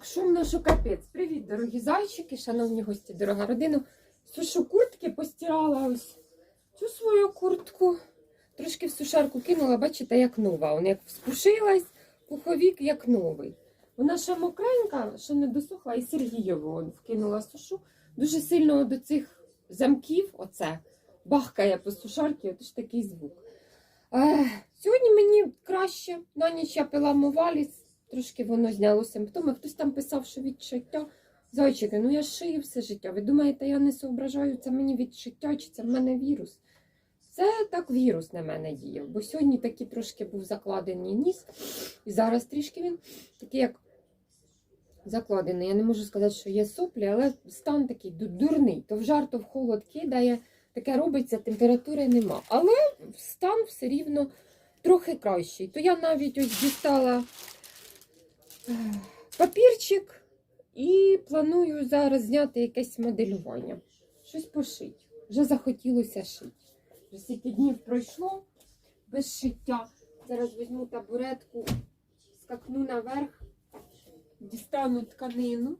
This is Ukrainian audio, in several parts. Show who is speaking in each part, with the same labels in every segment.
Speaker 1: Так шумно, що капець. Привіт, дорогі зайчики, шановні гості, дорога родина. Сушу куртки постирала ось цю свою куртку. Трошки в сушарку кинула, бачите, як нова. Вона як спушилась, пуховік як новий. Вона ще мокренька, ще не досохла, і Сергієву вкинула сушу. Дуже сильно до цих замків, оце, бахкає по сушарці, отож такий звук. Ех, сьогодні мені краще. На ніч я пила моваліс, трошки воно зняло симптоми. Хтось там писав, що відчуття. Зайчики, ну я шию все життя. Ви думаєте, я не соображаю, це мені відчуття, чи це в мене вірус? Це так вірус на мене діяв, бо сьогодні такий трошки був закладений ніс, і зараз трішки він такий, як закладений. Я не можу сказати, що є соплі, але стан такий дурний. То в жар, то в холод кидає, таке робиться, температури нема. Але стан все рівно трохи кращий. То я навіть ось дістала папірчик і планую зараз зняти якесь моделювання. Щось пошить. Вже захотілося шити. Вже стільки днів пройшло без шиття. Зараз візьму табуретку, скакну наверх, дістану тканину.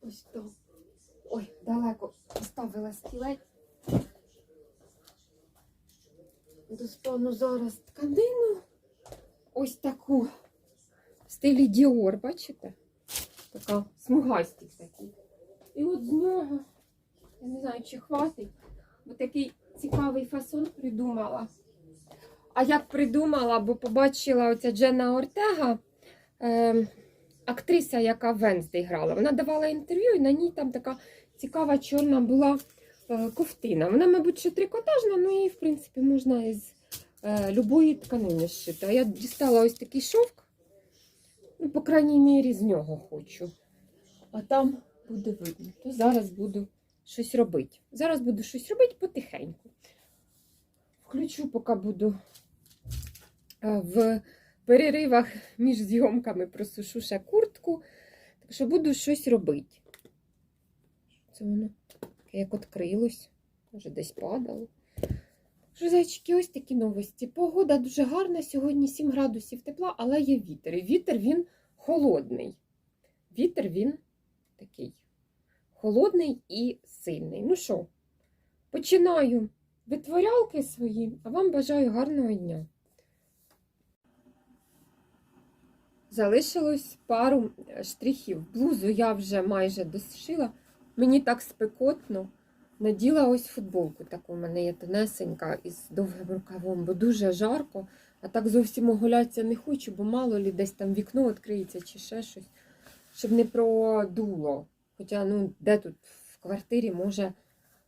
Speaker 1: Ось то. Ой, далеко поставила стілець. Достану зараз тканину. Ось таку в стилі Діор, бачите? Така смугастик такий. І от з нього, я не знаю, чи хватить, бо такий цікавий фасон придумала. А як придумала, бо побачила оця Дженна Ортега, е, актриса, яка в Венздей грала. Вона давала інтерв'ю, і на ній там така цікава чорна була е, ковтина. Вона, мабуть, ще трикотажна, ну її, в принципі, можна із е, любої тканини зшити. А я дістала ось такий шовк. Ну, по крайній мірі, з нього хочу. А там буде видно. То зараз буду щось робити. Зараз буду щось робити потихеньку. Включу, поки буду е, в переривах між зйомками просушу ще куртку. Так що буду щось робити. Це воно як відкрилось. Може, десь падало. Що, ось такі новості. Погода дуже гарна. Сьогодні 7 градусів тепла, але є вітер. І вітер він холодний. Вітер він такий холодний і сильний. Ну що, починаю витворялки свої, а вам бажаю гарного дня. Залишилось пару е, штрихів. Блузу я вже майже дошила. Мені так спекотно. Наділа ось футболку таку. У мене є тонесенька із довгим рукавом, бо дуже жарко. А так зовсім оголятися не хочу, бо мало лі десь там вікно відкриється чи ще щось, щоб не продуло. Хоча, ну, де тут в квартирі може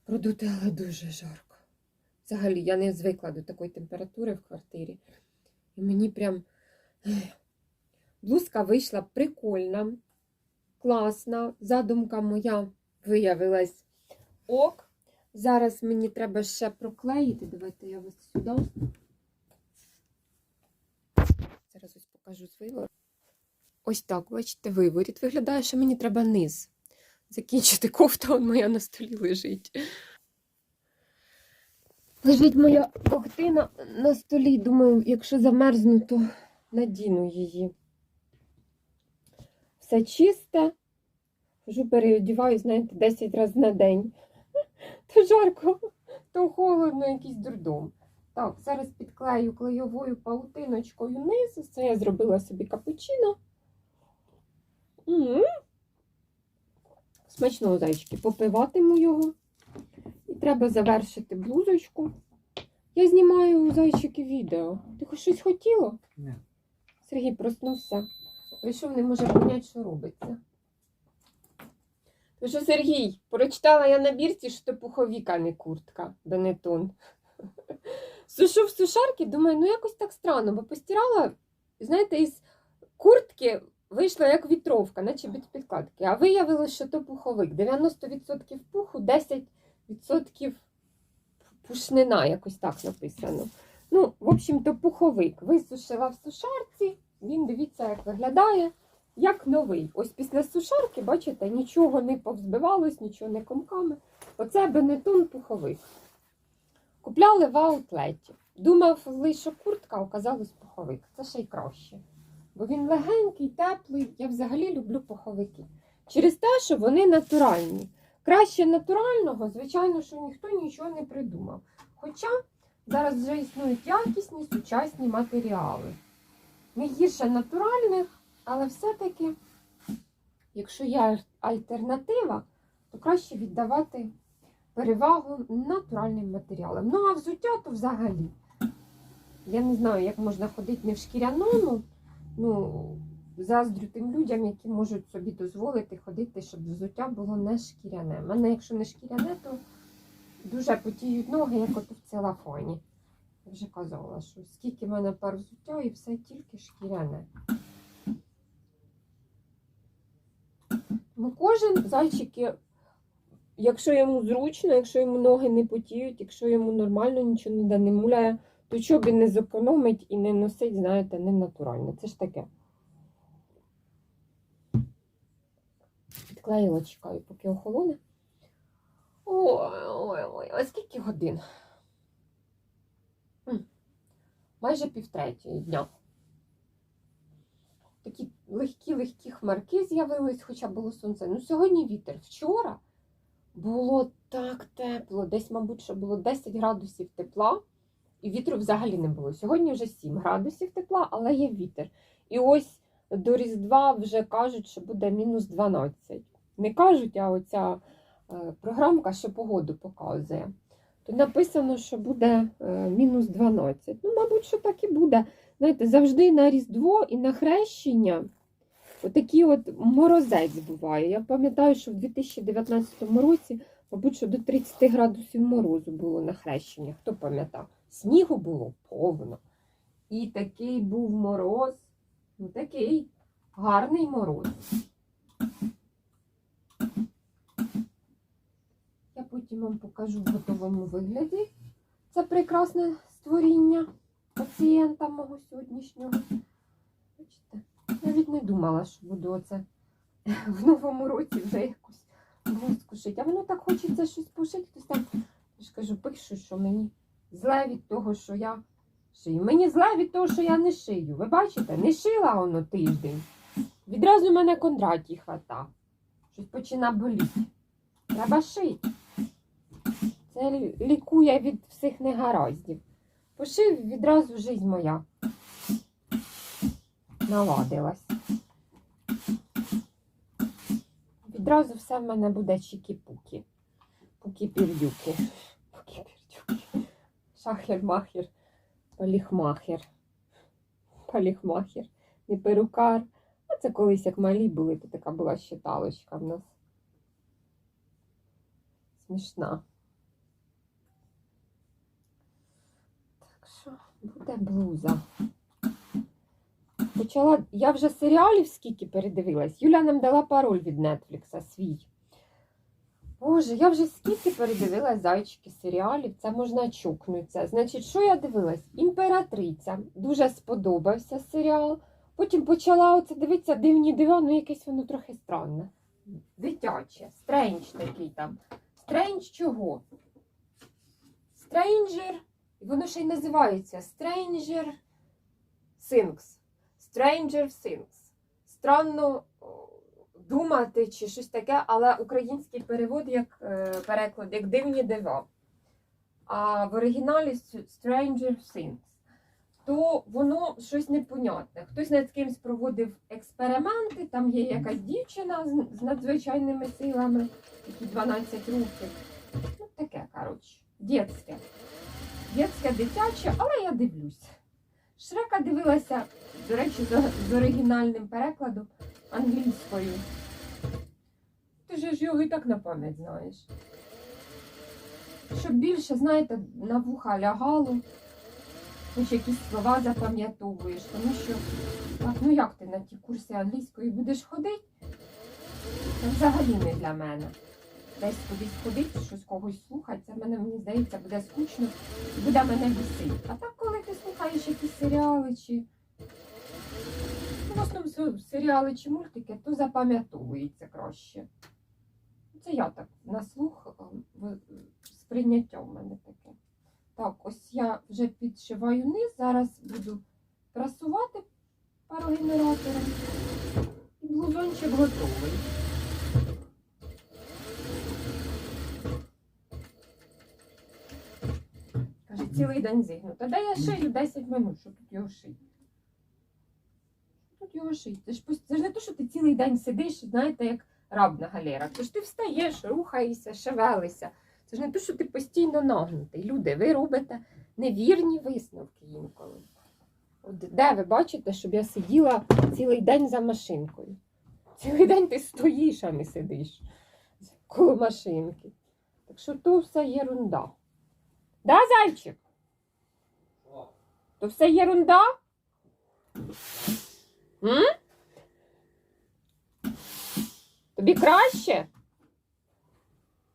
Speaker 1: продути, але дуже жарко. Взагалі, я не звикла до такої температури в квартирі. І мені прям блузка вийшла прикольна, класна. Задумка моя виявилась ок. Зараз мені треба ще проклеїти. Давайте я вас сюди. Зараз ось покажу виворот. Ось так, бачите, виворіт. Виглядає, що мені треба низ. Закінчити кофта, он моя на столі лежить. Лежить моя ковтина на столі. Думаю, якщо замерзну, то надіну її. Все чисте. Хожу, переодіваю, знаєте, 10 разів на день. То жарко, то холодно, якийсь дурдом. Так, зараз підклею клейовою паутиночкою низ. Це я зробила собі капучино. М. Смачного зайчики. Попиватиму його. І треба завершити блузочку. Я знімаю у зайчики відео. Ти хоч щось хотіло?
Speaker 2: Ні.
Speaker 1: Сергій проснувся. Прийшов, не може поняти, що робиться. Ну що, Сергій, прочитала я на бірці, що то пуховік, а не куртка, Бенетон. Сушу в сушарки, думаю, ну якось так странно, бо постирала, знаєте, із куртки вийшла як вітровка, наче без підкладки. А виявилося, що то пуховик. 90% пуху, 10% пушнина, якось так написано. Ну, в общем, то пуховик. Висушила в сушарці, він дивіться, як виглядає як новий. Ось після сушарки, бачите, нічого не повзбивалось, нічого не комками. Оце бенетон пуховик. Купляли в аутлеті. Думав, лише куртка, оказалось пуховик. Це ще й краще. Бо він легенький, теплий. Я взагалі люблю пуховики. Через те, що вони натуральні. Краще натурального, звичайно, що ніхто нічого не придумав. Хоча зараз вже існують якісні сучасні матеріали. Не гірше натуральних, але все-таки, якщо є альтернатива, то краще віддавати перевагу натуральним матеріалам. Ну, а взуття то взагалі. Я не знаю, як можна ходити не в шкіряному. Ну, заздрю тим людям, які можуть собі дозволити ходити, щоб взуття було не шкіряне. У мене, якщо не шкіряне, то дуже потіють ноги, як от в целофані. Я вже казала, що скільки в мене пар взуття і все тільки шкіряне. Ну, кожен зайчики, якщо йому зручно, якщо йому ноги не потіють, якщо йому нормально нічого ніде не муляє, то чого він не зекономить і не носить, знаєте, не натурально. Це ж таке. Підклеїла, чекаю, поки охолоне. Ой, ой, ой, а скільки годин? Майже півтретьої дня. Такі легкі-легкі хмарки з'явились, хоча було сонце. Ну, сьогодні вітер. Вчора було так тепло, десь, мабуть, що було 10 градусів тепла, і вітру взагалі не було. Сьогодні вже 7 градусів тепла, але є вітер. І ось до Різдва вже кажуть, що буде мінус 12. Не кажуть, а оця е, програмка, що погоду показує. То написано, що буде е, мінус 12. Ну, мабуть, що так і буде. Знаєте, завжди на Різдво і на хрещення отакий от морозець буває. Я пам'ятаю, що в 2019 році, мабуть, що до 30 градусів морозу було на хрещення. Хто пам'ятав? Снігу було повно. І такий був мороз, ну такий гарний мороз. Я потім вам покажу в готовому вигляді. Це прекрасне створіння пацієнта мого сьогоднішнього. Бачите, навіть не думала, що буду оце в новому році вже якусь блузку шити. А воно так хочеться щось пошити. Хтось там, я ж кажу, пишу, що мені зле від того, що я шию. Мені зле від того, що я не шию. Ви бачите, не шила воно тиждень. Відразу мене Кондратій хвата. Щось почина боліти. Треба шити. Це лікує від всіх негараздів. Пошив відразу жизнь моя наладилась. Відразу все в мене буде чікі-пукі. Пукі-пірдюки. Пукі-пірдюки. Шахер-махер. Поліхмахер. Поліхмахер. Не перукар. А це колись як малі були, то така була щиталочка в нас. Смішна. Так що буде блуза. Почала. Я вже серіалів скільки передивилась. Юля нам дала пароль від Нетфлікса свій. Боже, я вже скільки передивилась зайчики серіалів, це можна чукнутися. Значить, що я дивилась? Імператриця. Дуже сподобався серіал. Потім почала оце дивитися дивні дива, ну якесь воно трохи странне. Дитяче, стрендж такий там. Стрендж чого? Стрейнджер. І воно ще й називається Stranger Things. Stranger Things. Странно думати чи щось таке, але український перевод як е, переклад, як дивні дива. А в оригіналі Stranger Things. То воно щось непонятне. Хтось над кимсь проводив експерименти, там є якась дівчина з надзвичайними силами, які 12 років. Ну, таке, коротше, дітське. Дітське дитяче, але я дивлюсь. Шрека дивилася, до речі, з оригінальним перекладом англійською. Ти же ж його і так на пам'ять знаєш. Щоб більше, знаєте, на вуха лягало, хоч якісь слова запам'ятовуєш, тому що так, ну як ти на ті курси англійської будеш ходити? Це взагалі не для мене. Десь кудись ходити, щось когось слухати, це мене, мені здається, буде скучно і буде мене бісити. А так, коли ти слухаєш якісь серіали чи ну, в основному серіали чи мультики, то запам'ятовується краще. Це я так на слух е, сприйняття в мене таке. Так, ось я вже підшиваю низ, зараз буду прасувати парогенератором. І блузончик готовий. Цілий день зігнув. Та де я шию 10 минут, що тут його шити? Тут його шити. Це ж, це ж не то, що ти цілий день сидиш, знаєте, як раб на галерах. Це ж ти встаєш, рухаєшся, шевелишся. Це ж не те, що ти постійно нагнутий. Люди, ви робите невірні висновки інколи. От де ви бачите, щоб я сиділа цілий день за машинкою? Цілий день ти стоїш, а не сидиш коло машинки. Так що то все єрунда. Да, зайчик? То все єрунда? М? Тобі краще?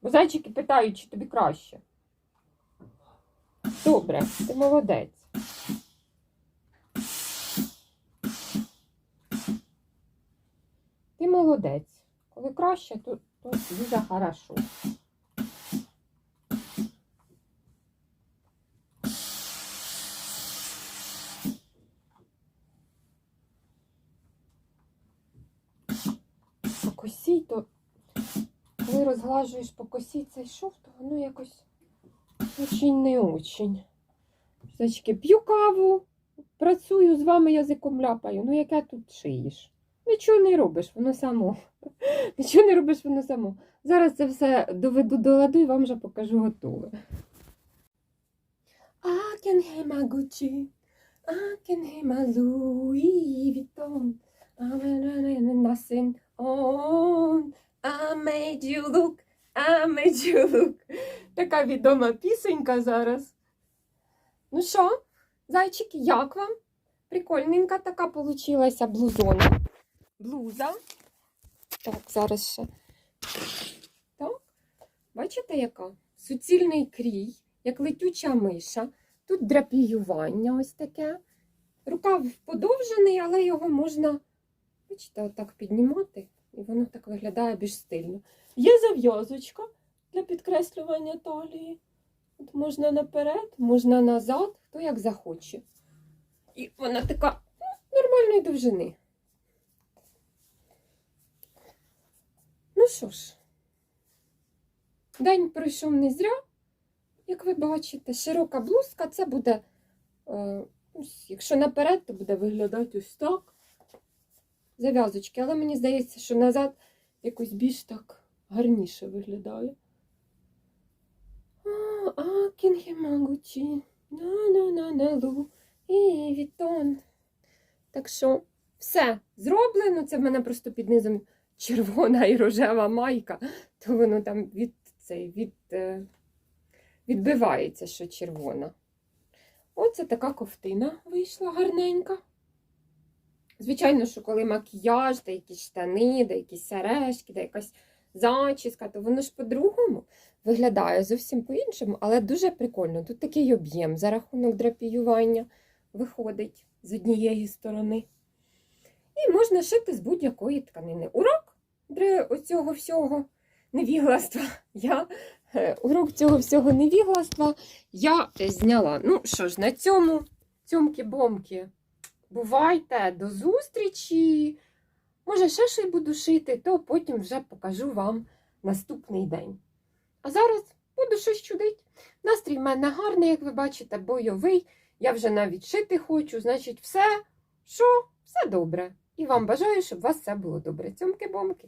Speaker 1: Бо зайчики питають, чи тобі краще. Добре, ти молодець. Ти молодець. Коли краще, то, то дуже хорошо. По косі, то коли розглажуєш по косі цей шов, то воно якось очень не очень. Зачки, п'ю каву, працюю з вами язиком ляпаю. Ну яке тут шиєш? Нічого не робиш, воно само. Нічого не робиш, воно само. Зараз це все доведу до ладу і вам вже покажу готове. I can hear my Gucci, I can I made you look, I made you look. Така відома пісенька зараз. Ну що, зайчики, як вам? Прикольненька така получилася блузона. Блуза. Так, зараз ще. Так. Бачите, яка? Суцільний крій, як летюча миша. Тут драпіювання ось таке. Рукав подовжений, але його можна, бачите, отак піднімати, і воно так виглядає більш стильно. Є зав'язочка для підкреслювання талії. От можна наперед, можна назад, хто як захоче. І вона така ну, нормальної довжини. Ну що ж, день пройшов не зря, як ви бачите, широка блузка, це буде, е, якщо наперед, то буде виглядати ось так. Зав'язочки, але мені здається, що назад якось більш так гарніше виглядає. А, а кінгемагучі, на-на-на-на-лу, і Вітон. Так що все зроблено. Це в мене просто під низом червона і рожева майка, то воно там від, цей, від, е, відбивається, що червона. Оце така ковтина вийшла гарненька. Звичайно, що коли макіяж, де якісь штани, де якісь сережки, де якась зачіска, то воно ж по-другому виглядає зовсім по-іншому, але дуже прикольно. Тут такий об'єм за рахунок драпіювання виходить з однієї сторони. І можна шити з будь-якої тканини. Урок для оцього всього невігластва. Я е, урок цього всього невігластва я зняла. Ну що ж, на цьому цьомки-бомки. Бувайте, до зустрічі! Може, ще щось буду шити, то потім вже покажу вам наступний день. А зараз буду щось чудить. Настрій в мене гарний, як ви бачите, бойовий. Я вже навіть шити хочу, значить, все, що, все добре. І вам бажаю, щоб у вас все було добре. Цьомки-бомки.